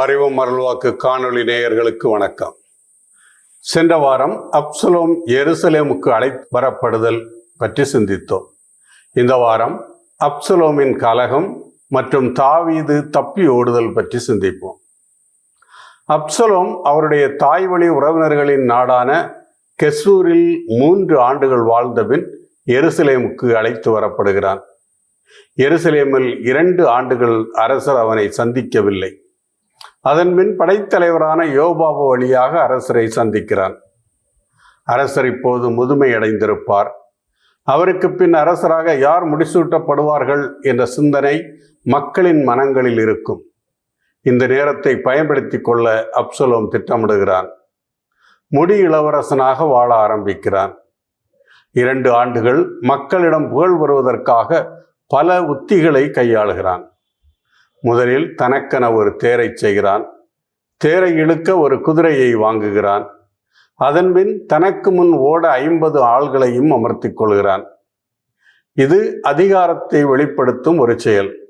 அறிவும் அருள்வாக்கு காணொளி நேயர்களுக்கு வணக்கம். சென்ற வாரம் அப்சலோம் எருசலேமுக்கு அழை வரப்படுதல் பற்றி சிந்தித்தோம். இந்த வாரம் அப்சலோமின் கலகம் மற்றும் தாவீது தப்பி ஓடுதல் பற்றி சிந்திப்போம். அப்சலோம் அவருடைய தாய் வழி உறவினர்களின் நாடான கெசூரில் மூன்று ஆண்டுகள் வாழ்ந்தபின் எருசலேமுக்கு அழைத்து வரப்படுகிறான் எருசலேமில் இரண்டு ஆண்டுகள் அரசர் அவனை சந்திக்கவில்லை. அதன்பின் படைத்தலைவரான யோபாபு வழியாக அரசரை சந்திக்கிறான். அரசர் இப்போது முதுமையடைந்திருப்பார். அவருக்கு பின் அரசராக யார் முடிசூட்டப்படுவார்கள் என்ற சிந்தனை மக்களின் மனங்களில் இருக்கும். இந்த நேரத்தை பயன்படுத்தி கொள்ள அப்சலோம் திட்டமிடுகிறான். முடி இளவரசனாக வாழ ஆரம்பிக்கிறான். இரண்டு ஆண்டுகள் மக்களிடம் புகழ் வருவதற்காக பல உத்திகளை கையாளுகிறான். முதலில் தனக்கென ஒரு தேரை செய்கிறான். தேரை இழுக்க ஒரு குதிரையை வாங்குகிறான். அதன்பின் தனக்கு முன் ஓட ஐம்பது ஆள்களையும் அமர்த்திக் கொள்கிறான். இது அதிகாரத்தை வெளிப்படுத்தும் ஒரு செயல்.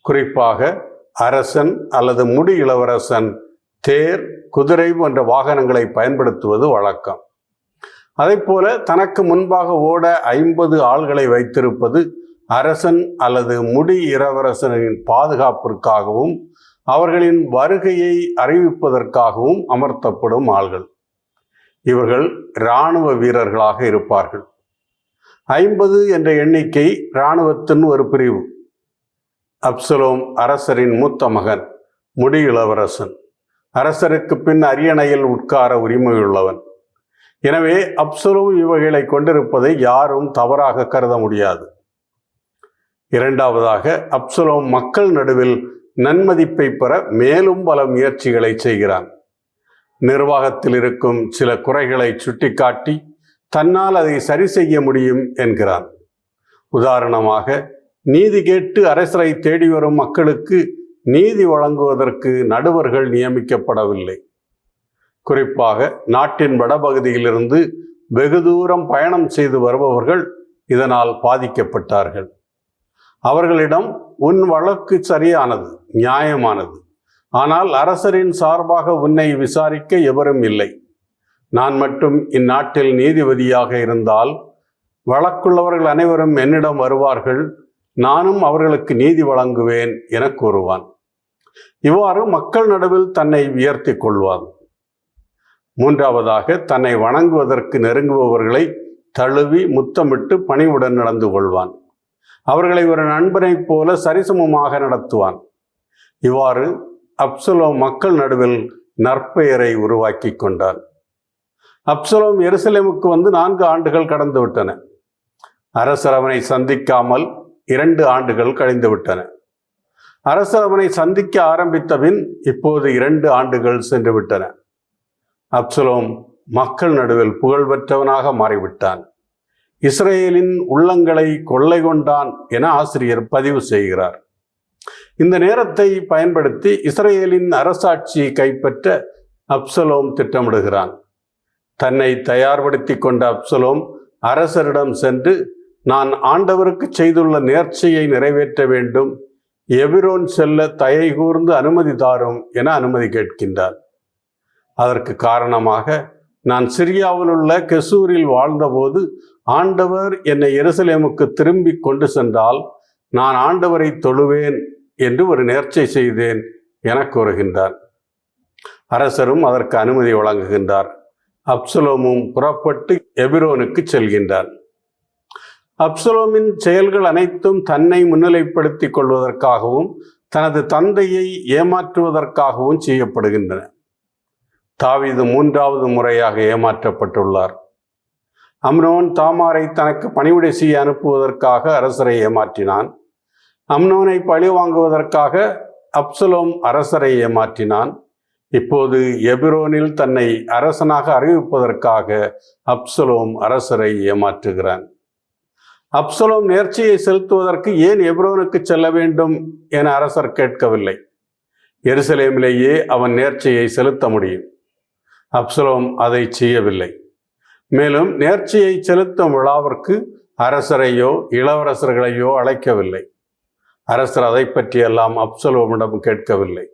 குறிப்பாக அரசன் அல்லது முடி இளவரசன் தேர் குதிரை போன்ற வாகனங்களை பயன்படுத்துவது வழக்கம். போல தனக்கு முன்பாக ஓட ஐம்பது ஆள்களை வைத்திருப்பது அரசன் அல்லது முடி இளவரசனின் பாதுகாப்பிற்காகவும் அவர்களின் வருகையை அறிவிப்பதற்காகவும் அமர்த்தப்படும் ஆள்கள். இவர்கள் இராணுவ வீரர்களாக இருப்பார்கள். ஐம்பது என்ற எண்ணிக்கை இராணுவத்தின் ஒரு பிரிவு. அப்சலோம் அரசரின் மூத்த மகன் முடி இளவரசன். அரசருக்கு பின் அரியணையில் உட்கார உரிமையுள்ளவன். எனவே அப்சலோம் இவைகளை கொண்டிருப்பதை யாரும் தவறாக கருத முடியாது. இரண்டாவதாக அப்சலோம் மக்கள் நடுவில் நன்மதிப்பை பெற மேலும் பல முயற்சிகளை செய்கிறான். நிர்வாகத்தில் இருக்கும் சில குறைகளை சுட்டிக்காட்டி தன்னால் அதை சரி செய்ய முடியும் என்கிறான். உதாரணமாக நீதி கேட்டு அரசரை தேடி வரும் மக்களுக்கு நீதி வழங்குவதற்கு நடுவர்கள் நியமிக்கப்படவில்லை. குறிப்பாக நாட்டின் வடபகுதியிலிருந்து வெகு தூரம் பயணம் செய்து வருபவர்கள் இதனால் பாதிக்கப்பட்டார்கள். அவர்களிடம் உன் வழக்கு சரியானது நியாயமானது. ஆனால் அரசரின் சார்பாக உன்னை விசாரிக்க எவரும் இல்லை. நான் மட்டும் இந்நாட்டில் நீதிபதியாக இருந்தால் வழக்குள்ளவர்கள் அனைவரும் என்னிடம் வருவார்கள் நானும் அவர்களுக்கு நீதி வழங்குவேன் என கூறுவான். இவ்வாறு மக்கள் நடுவில் தன்னை உயர்த்தி கொள்வான். மூன்றாவதாக தன்னை வணங்குவதற்கு நெருங்குபவர்களை தழுவி முத்தமிட்டு பணிவுடன் நடந்து கொள்வான். அவர்களை ஒரு நண்பனைப் போல சரிசமமாக நடத்துவான். இவ்வாறு அப்சலோம் மக்கள் நடுவில் நற்பெயரை உருவாக்கி கொண்டான் அப்சலோம் எருசலேமுக்கு வந்து நான்கு ஆண்டுகள் கடந்து விட்டன. அரசர் அவனை சந்திக்காமல் இரண்டு ஆண்டுகள் கழிந்து விட்டன. அரசர் அவனை சந்திக்க ஆரம்பித்தபின் இப்போது இரண்டு ஆண்டுகள் சென்று விட்டன. அப்சலோம் மக்கள் நடுவில் புகழ்பெற்றவனாக மாறிவிட்டான். இஸ்ரேலின் உள்ளங்களை கொள்ளை கொண்டான் என ஆசிரியர் பதிவு செய்கிறார். இந்த நேரத்தை பயன்படுத்தி இஸ்ரேலின் அரசாட்சியை கைப்பற்ற அப்சலோம் திட்டமிடுகிறான். தன்னை தயார்படுத்தி கொண்ட அப்சலோம் அரசரிடம் சென்று நான் ஆண்டவருக்கு செய்துள்ள நேர்ச்சியை நிறைவேற்ற வேண்டும். எபிரோன் செல்ல தயை கூர்ந்து அனுமதி தாரும் என அனுமதி கேட்கின்றார். அதற்கு காரணமாக நான் சிரியாவில் உள்ள கெசூரில் வாழ்ந்தபோது ஆண்டவர் என்னை எருசலேமுக்கு திரும்பி கொண்டு சென்றால் நான் ஆண்டவரை தொழுவேன் என்று ஒரு நேர்ச்சை செய்தேன் என கூறுகின்றார். அரசரும் அதற்கு அனுமதி வழங்குகின்றார். அப்சலோமும் புறப்பட்டு எபிரோனுக்கு செல்கின்றார். அப்சலோமின் செயல்கள் அனைத்தும் தன்னை முன்னிலைப்படுத்திக் கொள்வதற்காகவும் தனது தந்தையை ஏமாற்றுவதற்காகவும் செய்யப்படுகின்றன. தாவிது மூன்றாவது முறையாக ஏமாற்றப்பட்டுள்ளார். அம்னோன் தாமாரை தனக்கு பணிவிடை செய்ய அனுப்புவதற்காக அரசரை ஏமாற்றினான். அம்னோனை பழி வாங்குவதற்காக அப்சலோம் அரசரை ஏமாற்றினான். இப்போது எபிரோனில் தன்னை அரசனாக அறிவிப்பதற்காக அப்சலோம் அரசரை ஏமாற்றுகிறான். அப்சலோம் நேர்ச்சியை செலுத்துவதற்கு ஏன் எப்ரோனுக்கு செல்ல வேண்டும் என அரசர் கேட்கவில்லை. எருசலேமிலேயே அவன் நேர்ச்சியை செலுத்த முடியும். அப்சலோம் அதை செய்யவில்லை. மேலும் நேர்ச்சியை செலுத்தும் விழாவிற்கு அரசரையோ இளவரசர்களையோ அழைக்கவில்லை. அரசர் அதை பற்றியெல்லாம் அப்சலோமிடம் கேட்கவில்லை.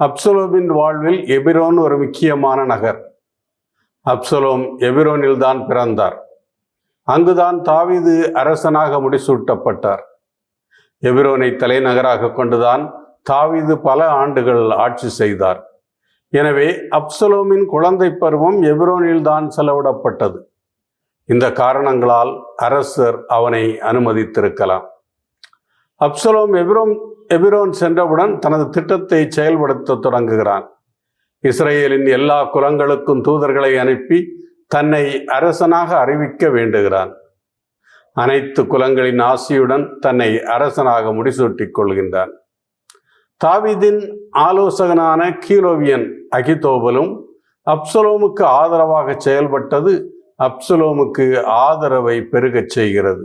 அப்சலோமின் வாழ்வில் எபிரோன் ஒரு முக்கியமான நகர். அப்சலோம் எபிரோனில் தான் பிறந்தார். அங்குதான் தாவிது அரசனாக முடிசூட்டப்பட்டார். எபிரோனை தலைநகராக கொண்டுதான் தாவீது பல ஆண்டுகள் ஆட்சி செய்தார். எனவே அப்சலோமின் குழந்தை பருவம் எபிரோனில் தான் செலவிடப்பட்டது. இந்த காரணங்களால் அரசர் அவனை அனுமதித்திருக்கலாம். அப்சலோம் எபிரோம் எபிரோன் சென்றவுடன் தனது திட்டத்தை செயல்படுத்த தொடங்குகிறான். இஸ்ரேலின் எல்லா குலங்களுக்கும் தூதர்களை அனுப்பி தன்னை அரசனாக அறிவிக்க வேண்டுகிறான். அனைத்து குலங்களின் ஆசியுடன் தன்னை அரசனாக முடிசூட்டிக் கொள்கின்றான். தாவீதின் ஆலோசகனான கீலோவியன் அகிதோபலும் அப்சலோமுக்கு ஆதரவாக செயல்பட்டது அப்சலோமுக்கு ஆதரவை பெருகச் செய்கிறது.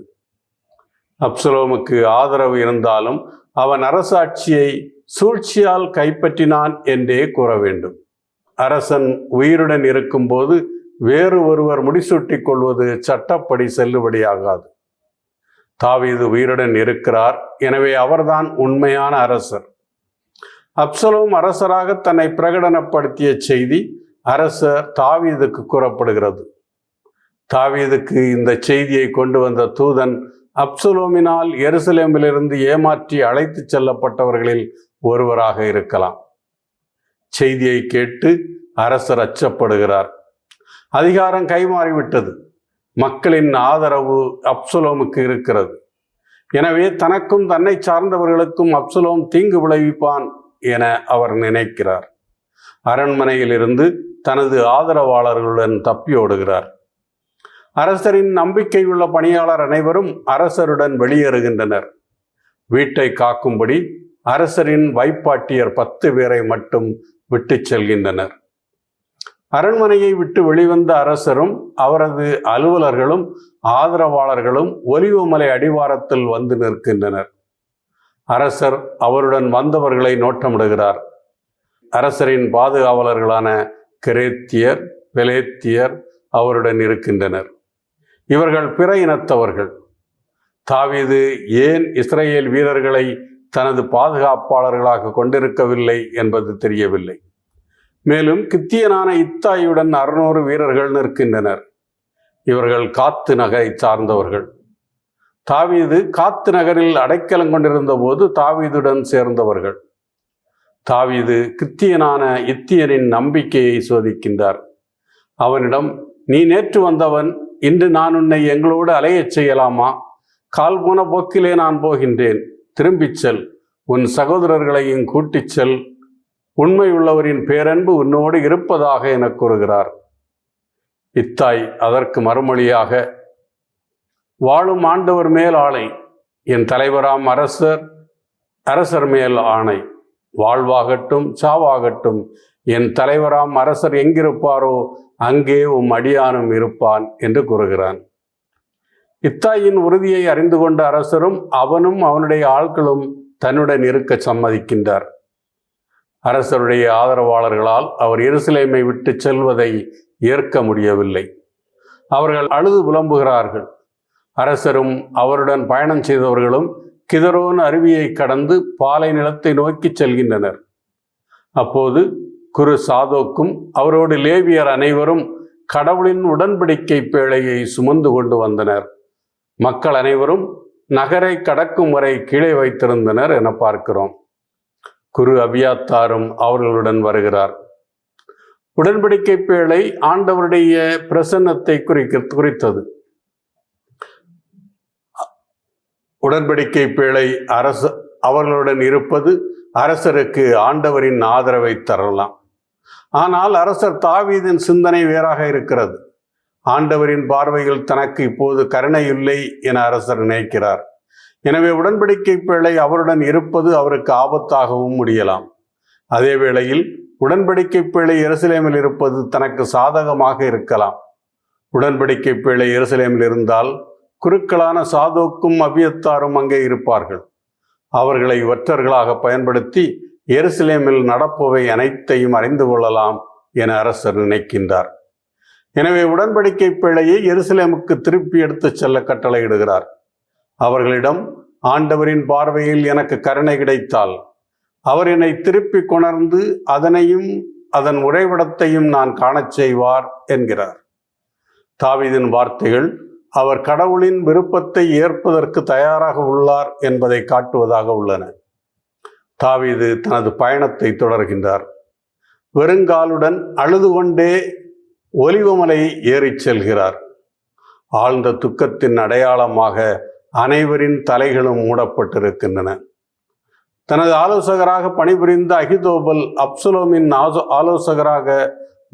அப்சலோமுக்கு ஆதரவு இருந்தாலும் அவன் அரசாட்சியை சூழ்ச்சியால் கைப்பற்றினான் என்றே கூற வேண்டும். அரசன் உயிருடன் இருக்கும்போது வேறு ஒருவர் முடிசூட்டிக் கொள்வது சட்டப்படி செல்லுபடியாகாது. தாவீது உயிருடன் இருக்கிறார் எனவே அவர்தான் உண்மையான அரசர். அப்சலோம் அரசராக தன்னை பிரகடனப்படுத்திய செய்தி அரசர் தாவீதுக்கு கூறப்படுகிறது. தாவீதுக்கு இந்த செய்தியை கொண்டு வந்த தூதன் அப்சலோமினால் எருசலேமிலிருந்து ஏமாற்றி அழைத்து செல்லப்பட்டவர்களில் ஒருவராக இருக்கலாம். செய்தியை கேட்டு அரசர் அச்சப்படுகிறார். அதிகாரம் கைமாறிவிட்டது. மக்களின் ஆதரவு அப்சலோமுக்கு இருக்கிறது. எனவே தனக்கும் தன்னை சார்ந்தவர்களுக்கும் அப்சலோம் தீங்கு விளைவிப்பான் என அவர் நினைக்கிறார். அரண்மனையிலிருந்து தனது ஆதரவாளர்களுடன் தப்பியோடுகிறார். அரசரின் நம்பிக்கையுள்ள பணியாளர் அனைவரும் அரசருடன் வெளியேறுகின்றனர். வீட்டை காக்கும்படி அரசரின் வைப்பாட்டியர் பத்து பேரை மட்டும் விட்டுச் செல்கின்றனர். அரண்மனையை விட்டு வெளிவந்த அரசரும் அவரது அலுவலர்களும் ஆதரவாளர்களும் ஒலிவுமலை அடிவாரத்தில் வந்து நிற்கின்றனர். அரசர் அவருடன் வந்தவர்களை நோட்டமிடுகிறார். அரசரின் பாதுகாவலர்களான கிரேத்தியர் பெலேத்தியர் அவருடன் இருக்கின்றனர். இவர்கள் பிற இனத்தவர்கள். தாவீது ஏன் இஸ்ரேல் வீரர்களை தனது பாதுகாப்பாளர்களாக கொண்டிருக்கவில்லை என்பது தெரியவில்லை. மேலும் கித்தியனான இத்தாயுடன் அறுநூறு வீரர்கள் நிற்கின்றனர். இவர்கள் காத்து நகரை சார்ந்தவர்கள். தாவீது காத்து நகரில் அடைக்கலம் கொண்டிருந்த போது தாவீதுடன் சேர்ந்தவர்கள். தாவீது கிறித்தியனான இத்தியனின் நம்பிக்கையை சோதிக்கின்றார். அவனிடம் நீ நேற்று வந்தவன் இன்று நான் உன்னை எங்களோடு அலையச் செய்யலாமா? கால் போன போக்கிலே நான் போகின்றேன். திரும்பிச் செல். உன் சகோதரர்களையும் கூட்டிச் செல். உண்மை உள்ளவரின் பேரன்பு உன்னோடு இருப்பதாக எனக் கூறுகிறார். இத்தாய் அதற்கு மறுமொழியாக வாழும் ஆண்டவர் மேல் ஆணை என் தலைவராம் அரசர் அரசர் மேல் ஆணை. வாழ்வாகட்டும் சாவாகட்டும் என் தலைவராம் அரசர் எங்கிருப்பாரோ அங்கே உம் அடியானும் இருப்பான் என்று கூறுகிறான். இத்தாயின் உறுதியை அறிந்து கொண்ட அரசரும் அவனும் அவனுடைய ஆட்களும் தன்னுடன் இருக்க சம்மதிக்கின்றார். அரசருடைய ஆதரவாளர்களால் அவர் எருசலேமை விட்டு செல்வதை ஏற்க முடியவில்லை. அவர்கள் அழுது புலம்புகிறார்கள். அரசரும் அவருடன் பயணம் செய்தவர்களும் கிதரோன் அருவியை கடந்து பாலை நிலத்தை நோக்கி செல்கின்றனர். அப்போது குரு சாதோக்கும் அவரோடு லேவியர் அனைவரும் கடவுளின் உடன்படிக்கை பேழையை சுமந்து கொண்டு வந்தனர். மக்கள் அனைவரும் நகரை கடக்கும் வரை கீழே வைத்திருந்தனர் என பார்க்கிறோம். குரு அபியாத்தாரும் அவர்களுடன் வருகிறார். உடன்படிக்கை பேழை ஆண்டவருடைய பிரசன்னத்தை குறிக்க குறித்தது. உடன்படிக்கை பேழை அரசு அவர்களுடன் இருப்பது அரசருக்கு ஆண்டவரின் ஆதரவை தரலாம். ஆனால் அரசர் தாவீதின் சிந்தனை வேறாக இருக்கிறது. ஆண்டவரின் பார்வையில் தனக்கு இப்போது கருணை இல்லை என அரசர் நினைக்கிறார். எனவே உடன்படிக்கை பிழை அவருடன் இருப்பது அவருக்கு ஆபத்தாகவும் முடியலாம். அதே வேளையில் உடன்படிக்கை பிழை எருசலேமில் இருப்பது தனக்கு சாதகமாக இருக்கலாம். உடன்படிக்கை பிழை எருசலேமில் இருந்தால் குருக்களான சாதோக்கும் அபியத்தாரும் அங்கே இருப்பார்கள். அவர்களை ஒற்றர்களாக பயன்படுத்தி எருசலேமில் நடப்பவை அனைத்தையும் அறிந்து கொள்ளலாம் என அரசர் நினைக்கின்றார். எனவே உடன்படிக்கை பிழையை எருசலேமுக்கு திருப்பி எடுத்துச் செல்ல கட்டளையிடுகிறார். அவர்களிடம் ஆண்டவரின் பார்வையில் எனக்கு கருணை கிடைத்தால் அவர் என்னை திருப்பி கொணர்ந்து அதனையும் அதன் உறைவிடத்தையும் நான் காணச் செய்வார் என்கிறார். தாவிதின் வார்த்தைகள் அவர் கடவுளின் விருப்பத்தை ஏற்பதற்கு தயாராக உள்ளார் என்பதை காட்டுவதாக உள்ளன. தாவீது தனது பயணத்தை தொடர்கின்றார். வெறுங்காலுடன் அழுது கொண்டே ஒலிவமலை ஏறிச் செல்கிறார். ஆழ்ந்த துக்கத்தின் அடையாளமாக அனைவரின் தலைகளும் மூடப்பட்டிருக்கின்றன. தனது ஆலோசகராக பணிபுரிந்த அகிதோபல் அப்சுலோமின் ஆலோசகராக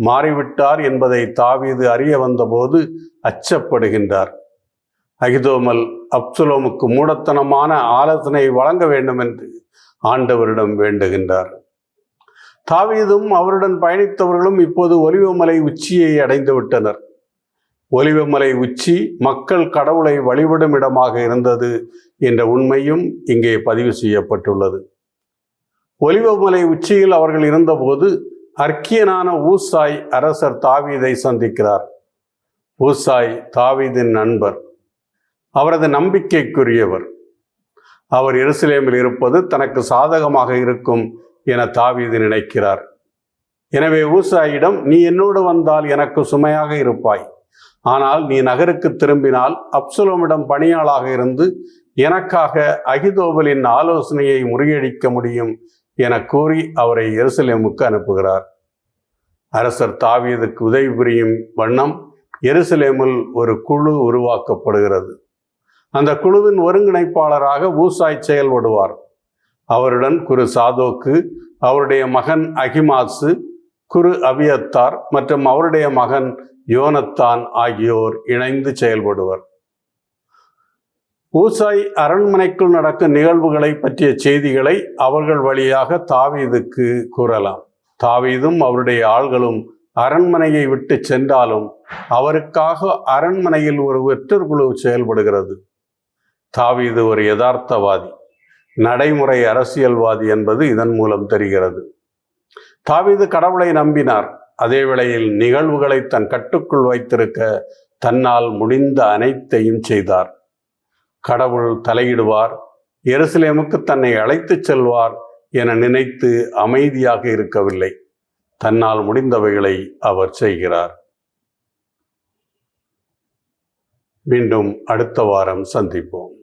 மாறிவிட்டார் என்பதை தாவீது அறிய வந்தபோது அச்சப்படுகின்றார். அகிதோமல் அப்சுலோமுக்கு மூடத்தனமான ஆலோசனை வழங்க வேண்டும் என்று ஆண்டவரிடம் வேண்டுகின்றார். தாவீதும் அவருடன் பயணித்தவர்களும் இப்போது ஒலிவமலை உச்சியை அடைந்து விட்டனர். ஒலிவமலை உச்சி மக்கள் கடவுளை வழிபடும் இடமாக இருந்தது என்ற உண்மையும் இங்கே பதிவு செய்யப்பட்டுள்ளது. ஒலிவமலை உச்சியில் அவர்கள் இருந்தபோது அர்க்கியனான ஊசாய் அரசர் தாவீதை சந்திக்கிறார். ஊசாய் தாவீதின் நண்பர். அவரது நம்பிக்கைக்குரியவர். அவர் எருசலேமில் இருப்பது தனக்கு சாதகமாக இருக்கும் என தாவீது நினைக்கிறார். எனவே ஊசாயிடம் நீ என்னோடு வந்தால் எனக்கு சுமையாக இருப்பாய். ஆனால் நீ நகருக்கு திரும்பினால் அப்சுலோமிடம் பணியாளாக இருந்து எனக்காக அகிதோபலின் ஆலோசனையை முறியடிக்க முடியும் என கூறி அவரை எருசலேமுக்கு அனுப்புகிறார். அரசர் தாவியதுக்கு உதவி புரியும் வண்ணம் எருசலேமில் ஒரு குழு உருவாக்கப்படுகிறது. அந்த குழுவின் ஒருங்கிணைப்பாளராக ஊசாய் செயல்படுவார். அவருடன் குரு சாதோக்கு அவருடைய மகன் அகிமாசு குரு அபியத்தார் மற்றும் அவருடைய மகன் யோனத்தான் ஆகியோர் இணைந்து செயல்படுவர். ஊசாய் அரண்மனைக்குள் நடக்கும் நிகழ்வுகளை பற்றிய செய்திகளை அவர்கள் வழியாக தாவீதுக்கு கூறலாம். தாவீதும் அவருடைய ஆள்களும் அரண்மனையை விட்டு சென்றாலும் அவருக்காக அரண்மனையில் ஒரு வெற்றற்குழு செயல்படுகிறது. தாவீது ஒரு யதார்த்தவாதி நடைமுறை அரசியல்வாதி என்பது இதன் மூலம் தெரிகிறது. தாவீது கடவுளை நம்பினார். அதே வேளையில் நிகழ்வுகளை தன் கட்டுக்குள் வைத்திருக்க தன்னால் முடிந்த அனைத்தையும் செய்தார். கடவுள் தலையிடுவார். எருசலேமுக்கு தன்னை அழைத்துச் செல்வார் என நினைத்து அமைதியாக இருக்கவில்லை. தன்னால் முடிந்தவைகளை அவர் செய்கிறார். மீண்டும் அடுத்த வாரம் சந்திப்போம்.